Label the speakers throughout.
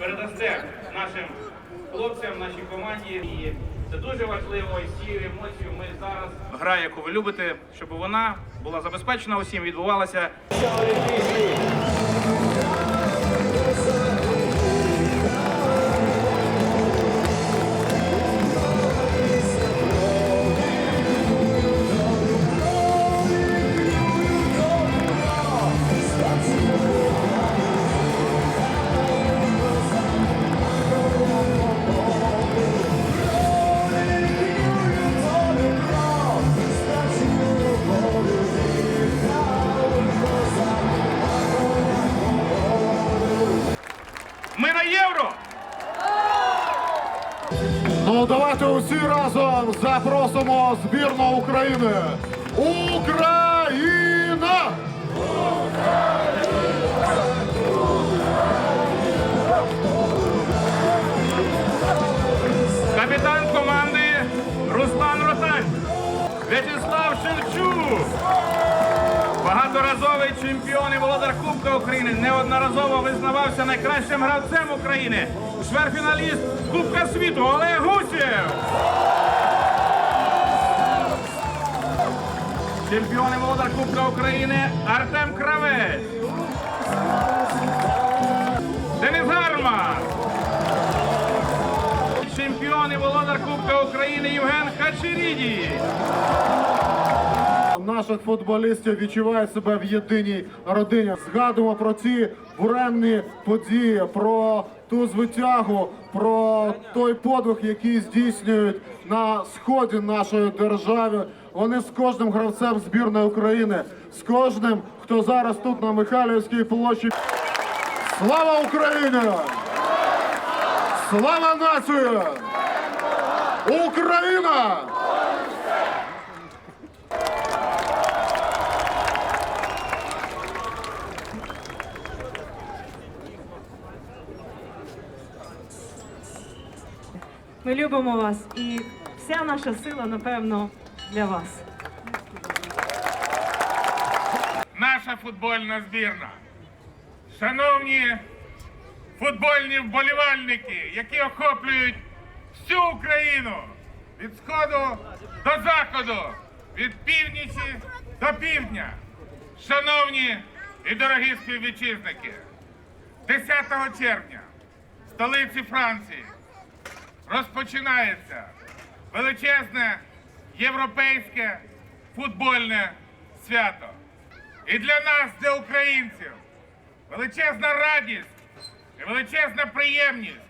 Speaker 1: передасте нашим хлопцям, нашій команді. І це дуже важливо. І ці емоції ми зараз гра, яку ви любите, щоб вона була забезпечена усім, відбувалася
Speaker 2: Ну давайте усі разом запросимо збірну України. Україна!
Speaker 1: Капітан команди Руслан Ротань, В'ячеслав Шевчук, багаторазовий чемпіон і володар Кубка України, неодноразово визнавався найкращим гравцем України, чверфіналіст Кубка світу Олег Гусєв. Чемпіон і володар Кубка України Артем Кравець. Денис Гарман. Чемпіон і володар Кубка України Євген Хачеріді.
Speaker 2: Наших футболістів відчувають себе в єдиній родині. Згадуємо про ці буремні події, про ту звитягу, про той подвиг, який здійснюють на сході нашої держави. Вони з кожним гравцем збірної України, з кожним, хто зараз тут на Михайлівській площі. Слава Україні! Слава нації! Україна!
Speaker 3: Ми любимо вас і вся наша сила, напевно, для вас.
Speaker 1: Наша футбольна збірна. Шановні футбольні вболівальники, які охоплюють всю Україну від сходу до заходу, від північі до півдня. Шановні і дорогі співвітчизники, 10 червня в столиці Франції розпочинається величезне європейське футбольне свято. І для нас, для українців, величезна радість і величезна приємність,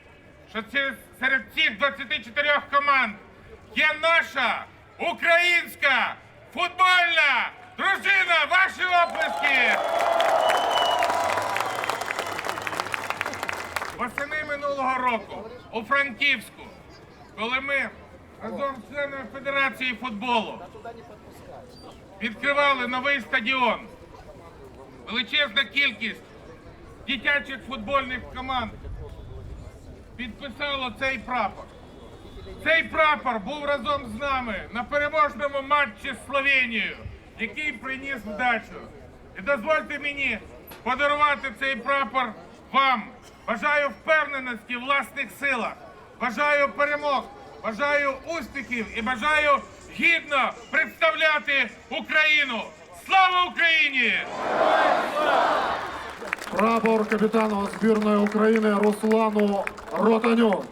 Speaker 1: що серед цих 24 команд є наша українська футбольна дружина. Ваші оплески! Восени минулого року у Франківську, коли ми разом з членами Федерації футболу відкривали новий стадіон, величезна кількість дитячих футбольних команд підписало цей прапор. Цей прапор був разом з нами на переможному матчі з Словенією, який приніс вдачу. І дозвольте мені подарувати цей прапор вам. Бажаю впевненості в власних силах, бажаю перемог, бажаю успіхів і бажаю гідно представляти Україну. Слава Україні!
Speaker 2: Прапор капітану збірної України Руслану Ротаню.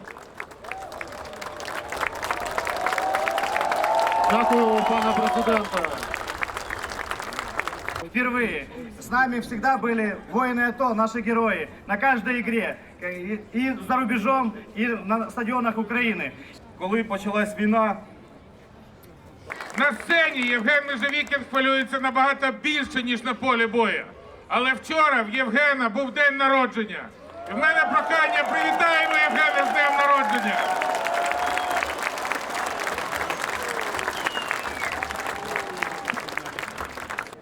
Speaker 2: Дякую, пане президенте.
Speaker 4: Впервые с нами всегда были воины АТО, наши герои, на каждой игре. И, и за рубежом, и на стадионах Украины.
Speaker 5: Коли почалась війна,
Speaker 1: На сцені Євген Межевікін хвилюється набагато більше, ніж на полі бою. Але вчора в Євгена був день народження. І в мене прохання привітаємо Євгена з днем народження.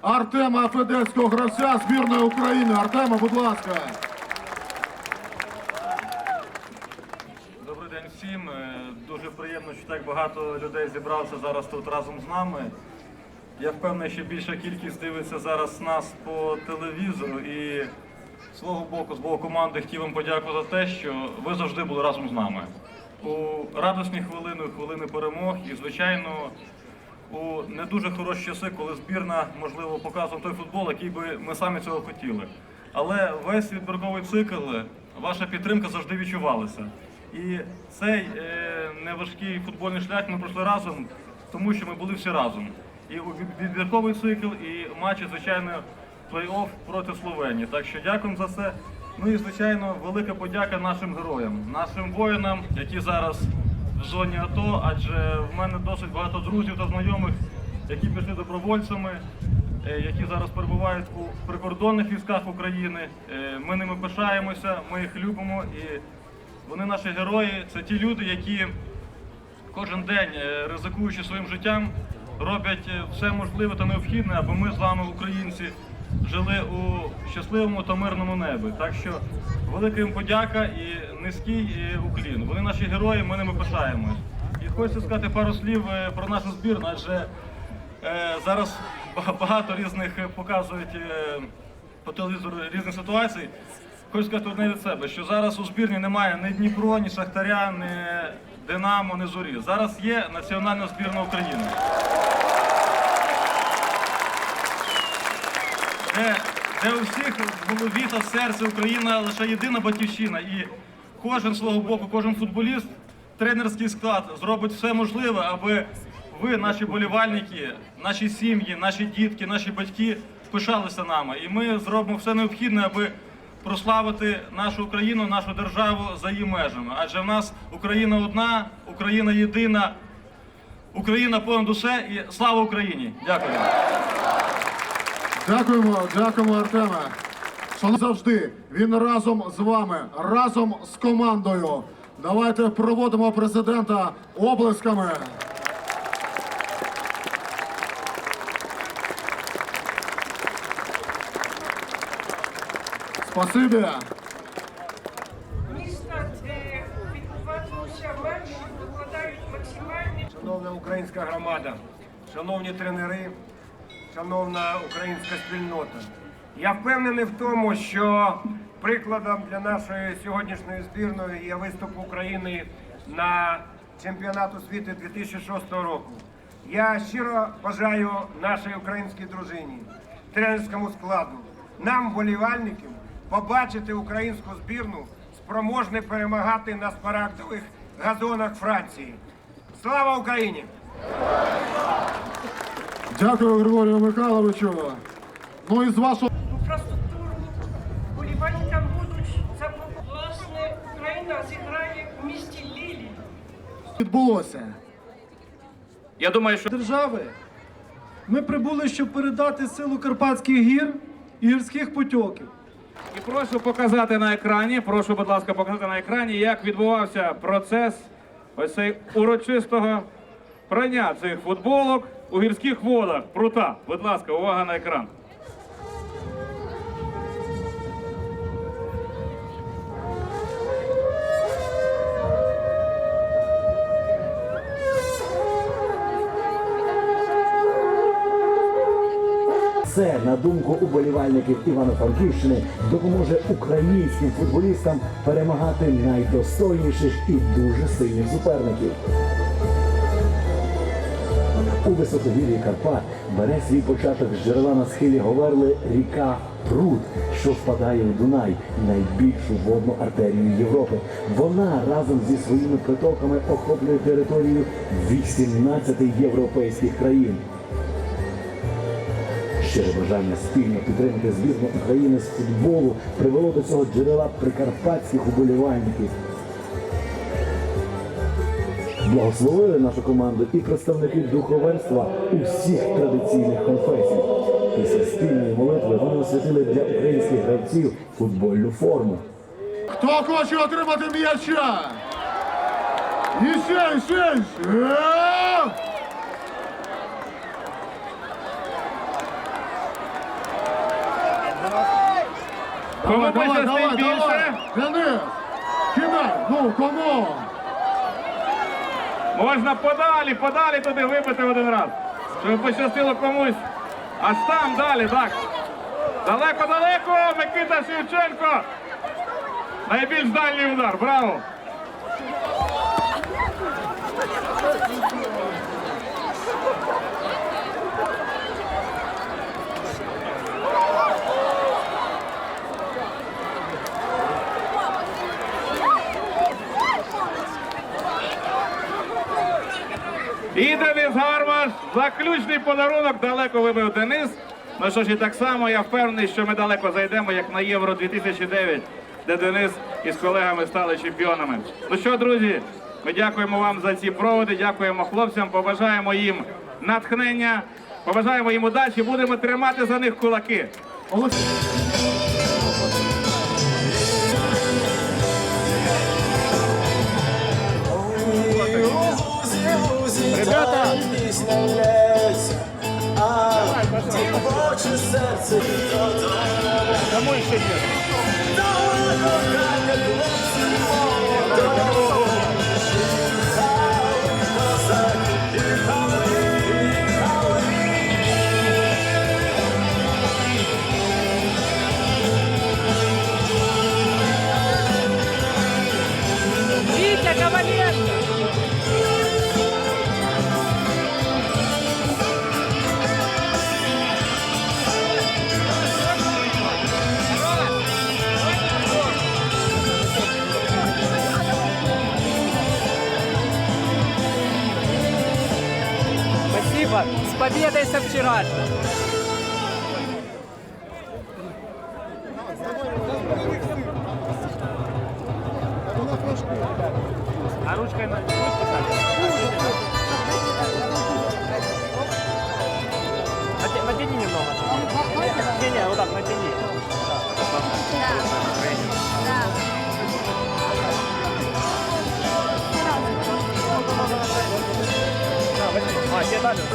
Speaker 2: Артема Федецького гравця збірної України. Артема, будь ласка.
Speaker 5: добрий день всім. Е, Дуже приємно, що так багато людей зібрався зараз тут разом з нами. Я впевнений, що більша кількість дивиться зараз нас по телевізору і свого боку, з боку команди, хотів вам подякувати за те, що ви завжди були разом з нами. У радісні хвилини, хвилини перемог і, звичайно, у не дуже хороші часи, коли збірна, можливо, показувала той футбол, який би ми самі цього хотіли. Але весь відбірковий цикл, ваша підтримка завжди відчувалася. І цей е, неважкий футбольний шлях ми пройшли разом, тому що ми були всі разом. І відбірковий цикл, і матчі, звичайно, плей-офф проти Словенії. Так що дякуємо за це. Ну і звичайно, велика подяка нашим героям, нашим воїнам, які зараз в зоні АТО, адже в мене досить багато друзів та знайомих, які пішли добровольцями, е, які зараз перебувають у прикордонних військах України. Е, Ми ними пишаємося, ми їх любимо і вони наші герої. Це ті люди, які кожен день, е, ризикуючи своїм життям, роблять е, все можливе та необхідне, аби ми з вами, українці, жили у щасливому та мирному небі. Так що велика їм подяка і низький уклін. Вони наші герої, ми ними пишаємось. І хочеться сказати пару слів е, про нашу збірну, адже зараз багато різних показують по телевізору різних ситуацій. Хочу сказати одне від себе, що зараз у збірні немає ні Дніпро, ні Шахтаря, ні Динамо, ні Зорі. Зараз є національна збірна України. Де, де у всіх в голові та серці Україна лише єдина батьківщина. І кожен свого боку, кожен футболіст, тренерський склад зробить все можливе, аби ви, наші болівальники, наші сім'ї, наші дітки, наші батьки пишалися нами. І ми зробимо все необхідне, аби прославити нашу Україну, нашу державу за її межами. Адже в нас Україна одна, Україна єдина, Україна понад усе і слава Україні! Дякую.
Speaker 2: Дякуємо, дякуємо, Артеме. Шановні завжди, він разом з вами, разом з командою. Давайте проводимо президента облисками. Спасибі.
Speaker 6: Міста, де відбуватимуться матчі, докладають максимальні
Speaker 7: Шановна українська громада, шановні тренери, шановна українська спільнота. Я впевнений в тому, що прикладом для нашої сьогоднішньої збірної є виступ України на чемпіонату світу 2006 року. Я щиро бажаю нашій українській дружині, тренерському складу, нам, болівальникам, побачити українську збірну спроможне перемагати на смарагдових газонах Франції. Слава Україні!
Speaker 2: Дякую, Григорію Михайловичу. Ну і з вашого
Speaker 6: інфраструктуру. Болівальникам будуть запропоновані. Власне, Україна зіграє в місті Лілі.
Speaker 2: відбулося.
Speaker 8: Я думаю, що
Speaker 9: держави. Ми прибули, щоб передати силу Карпатських гір і гірських потоків.
Speaker 8: І прошу показати на екрані. Прошу, будь ласка, показати на екрані, як відбувався процес ось цей урочистого прання цих футболок у гірських водах. Прута. Будь ласка, увага на екран.
Speaker 10: Це, на думку уболівальників Івано-Франківщини, допоможе українським футболістам перемагати найдостойніших і дуже сильних суперників. У високогір'ї Карпат бере свій початок з джерела на схилі Говерли ріка Прут, що впадає в Дунай, найбільшу водну артерію Європи. Вона разом зі своїми притоками охоплює територію 18 європейських країн. Щире бажання спільно підтримати збірну України з футболу привело до цього джерела прикарпатських уболівальників. Благословили нашу команду і представники духовенства усіх традиційних конфесій. Після спільної молитви вони освятили для українських гравців футбольну форму.
Speaker 2: Хто хоче отримати м'яча? І ще, і ще, і ще.
Speaker 8: Кому
Speaker 2: Давай, давай,
Speaker 8: пощастить більше,
Speaker 2: Денис, кидай, ну, кому?
Speaker 8: можна подалі, подалі туди вибити один раз. Щоб пощастило комусь. Аж там далі, так. Далеко-далеко! Микита Шевченко! Найбільш дальній удар. Браво! І Денис Гармаш. Заключний подарунок далеко вибив Денис. Ну що ж, і так само я впевнений, що ми далеко зайдемо, як на Євро 2009, де Денис із колегами стали чемпіонами. Ну що, друзі, ми дякуємо вам за ці проводи, дякуємо хлопцям, побажаємо їм натхнення, побажаємо їм удачі, будемо тримати за них кулаки.
Speaker 10: Ребята! А дівоче серце Кому ще є?
Speaker 11: Со вчерашним. А ручкой на... Натяни немного. Не-не, вот так натяни. А, тебе дали?